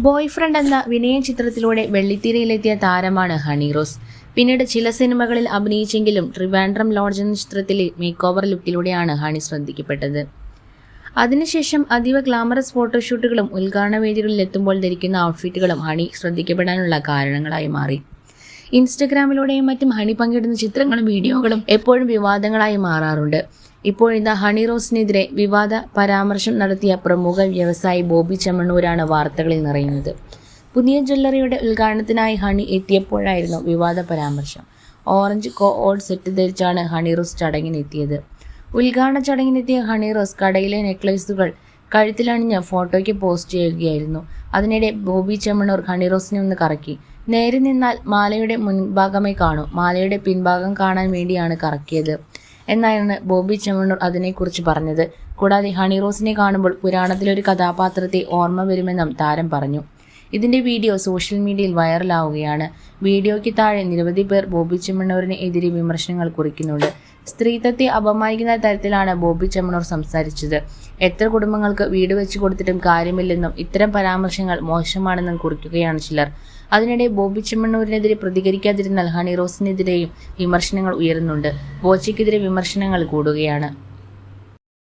Boy friend എന്ന വിനയ ചിത്രത്തിലൂടെ വെള്ളിത്തിരയിലെത്തിയ താരമാണ് ഹണി റോസ്. പിന്നീട് ചില സിനിമകളിൽ അഭിനയിച്ചെങ്കിലും ട്രിവാൻഡ്രം ലോഡ്ജ് എന്ന ചിത്രത്തിലെ മേക്ക് ഓവർ ലുക്കിലൂടെയാണ് ഹണി ശ്രദ്ധിക്കപ്പെട്ടത്. അതിനുശേഷം അതീവ ഗ്ലാമറസ് ഫോട്ടോഷൂട്ടുകളും ഉദ്ഘാടന വേദികളിൽ എത്തുമ്പോൾ ധരിക്കുന്ന ഔട്ട്ഫിറ്റുകളും ഹണി ശ്രദ്ധിക്കപ്പെടാനുള്ള കാരണങ്ങളായി മാറി. ഇൻസ്റ്റഗ്രാമിലൂടെയും മറ്റും ഹണി പങ്കിടുന്ന ചിത്രങ്ങളും വീഡിയോകളും എപ്പോഴും വിവാദങ്ങളായി മാറാറുണ്ട്. ഇപ്പോഴിതാ ഹണി റോസിനെതിരെ വിവാദ പരാമർശം നടത്തിയ പ്രമുഖ വ്യവസായി ബോബി ചെമ്മണ്ണൂരാണ് വാർത്തകളിൽ നിറയുന്നത്. പുതിയ ജ്വല്ലറിയുടെ ഉദ്ഘാടനത്തിനായി ഹണി എത്തിയപ്പോഴായിരുന്നു വിവാദ പരാമർശം. ഓറഞ്ച് കോ ഓഡ് സെറ്റ് ധരിച്ചാണ് ഹണി റോസ് ചടങ്ങിനെത്തിയത്. ഉദ്ഘാടന ചടങ്ങിനെത്തിയ ഹണി റോസ് കടയിലെ നെക്ലേസുകൾ കഴുത്തിലണിഞ്ഞ് ഫോട്ടോയ്ക്ക് പോസ്റ്റ് ചെയ്യുകയായിരുന്നു. അതിനിടെ ബോബി ചെമ്മണ്ണൂർ ഹണി റോസിനെ ഒന്ന് കറക്കി. നേരെ നിന്നാൽ മാലയുടെ മുൻഭാഗമേ കാണൂ. മാലയുടെ പിൻഭാഗം കാണാൻ വേണ്ടിയാണ് കറക്കിയത്. എന്നായിരുന്നു ബോബി ചെമ്മണ്ണൂർ അതിനെക്കുറിച്ച് പറഞ്ഞത്. കൂടാതെ ഹണി റോസിനെ കാണുമ്പോൾ പുരാണത്തിലൊരു കഥാപാത്രത്തെ ഓർമ്മ വരുമെന്നും താരം പറഞ്ഞു. ഇതിന്റെ വീഡിയോ സോഷ്യൽ മീഡിയയിൽ വൈറലാവുകയാണ്. വീഡിയോയ്ക്ക് താഴെ നിരവധി പേർ ബോബി ചെമ്മണ്ണൂരിന് എതിരെ വിമർശനങ്ങൾ കുറിക്കുന്നുണ്ട്. സ്ത്രീത്വത്തെ അപമാനിക്കുന്ന തരത്തിലാണ് ബോബി ചെമ്മണ്ണൂർ സംസാരിച്ചത്. എത്ര കുടുംബങ്ങൾക്ക് വീട് വെച്ച് കൊടുത്തിട്ടും കാര്യമില്ലെന്നും ഇത്തരം പരാമർശങ്ങൾ മോശമാണെന്നും കുറിക്കുകയാണ് ചിലർ. അതിനിടെ ബോബി ചെമ്മണ്ണൂരിനെതിരെ പ്രതികരിക്കാതിരുന്നാൽ ഹണി റോസിനെതിരെയും വിമർശനങ്ങൾ ഉയരുന്നുണ്ട്. ബോച്ചയ്ക്കെതിരെ വിമർശനങ്ങൾ കൂടുകയാണ്.